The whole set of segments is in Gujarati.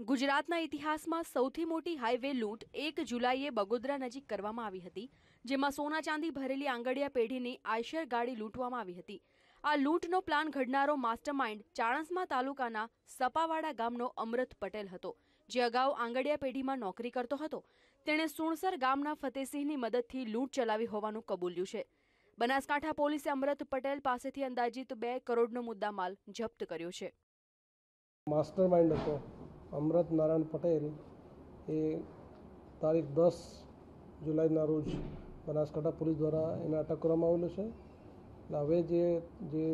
ગુજરાતના ઇતિહાસમાં સૌથી મોટી હાઈવે લૂંટ એક જુલાઈએ બગોદરા નજીક કરવામાં આવી હતી, જેમાં સોના ચાંદી ભરેલી આંગડિયા પેઢીની આયશર ગાડી લૂંટવામાં આવી હતી. આ લૂંટનો પ્લાન ઘડનારો માસ્ટરમાઇન્ડ ચાણસ્મા તાલુકાના સપાવાડા ગામનો અમૃત પટેલ હતો, જે અગાઉ આંગડિયા પેઢીમાં નોકરી કરતો હતો. તેણે સુણસર ગામના ફતેસિંહની મદદથી લૂંટ ચલાવી હોવાનું કબૂલ્યું છે. બનાસકાંઠા પોલીસે અમૃત પટેલ પાસેથી અંદાજિત બે કરોડનો મુદ્દામાલ જપ્ત કર્યો છે. માસ્ટર માઇન્ડ હતો. અમૃત નારાયણ પટેલ એ તારીખ દસ જુલાઈના રોજ બનાસકાંઠા પોલીસ દ્વારા એને અટક કરવામાં આવેલો છે. એટલે હવે જે જે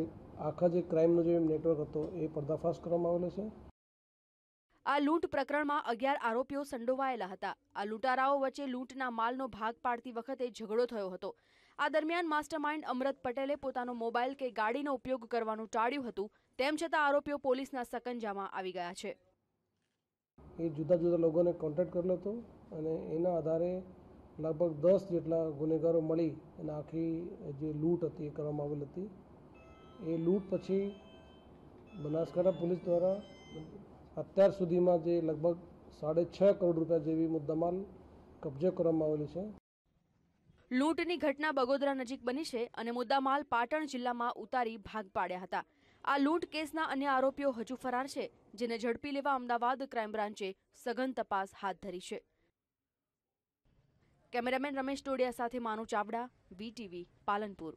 આખા જે ક્રાઇમનો જે નેટવર્ક હતો એ પર્દાફાશ કરવામાં આવેલો છે. આ લૂંટ પ્રકરણમાં અગિયાર આરોપીઓ સંડોવાયેલા હતા. આ લૂંટારાઓ વચ્ચે લૂંટના માલનો ભાગ પાડતી વખતે ઝઘડો થયો હતો. આ દરમિયાન માસ્ટરમાઇન્ડ અમૃત પટેલે પોતાનો મોબાઈલ કે ગાડીનો ઉપયોગ કરવાનું ટાળ્યું હતું. તેમ છતાં આરોપીઓ પોલીસના સકંજામાં આવી ગયા છે. એ જુદા જુદા લોકોને કોન્ટેક્ટ કરેલો હતો અને એના આધારે લગભગ દસ જેટલા ગુનેગારો મળી અને આખી જે લૂંટ હતી એ કરવામાં આવેલ હતી. એ લૂંટ પછી બનાસકાંઠા પોલીસ દ્વારા અત્યાર સુધીમાં જે લગભગ સાડે છ કરોડ રૂપિયા જેવી મુદ્દામાલ કબજે કરવામાં આવેલી છે. લૂંટની ઘટના બગોદરા નજીક બની છે અને મુદ્દામાલ પાટણ જિલ્લામાં ઉતારી ભાગ પાડ્યા હતા. આ લૂંટ કેસના અન્ય આરોપીઓ હજુ ફરાર છે, જેને ઝડપી લેવા અમદાવાદ ક્રાઇમ બ્રાન્ચે સઘન તપાસ હાથ ધરી છે. કેમેરામેન રમેશ ટોડિયા સાથે માનુ ચાવડા વીટીવી પાલનપુર.